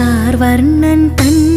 കാർവർണ്ണൻ തന്നുടെ മേ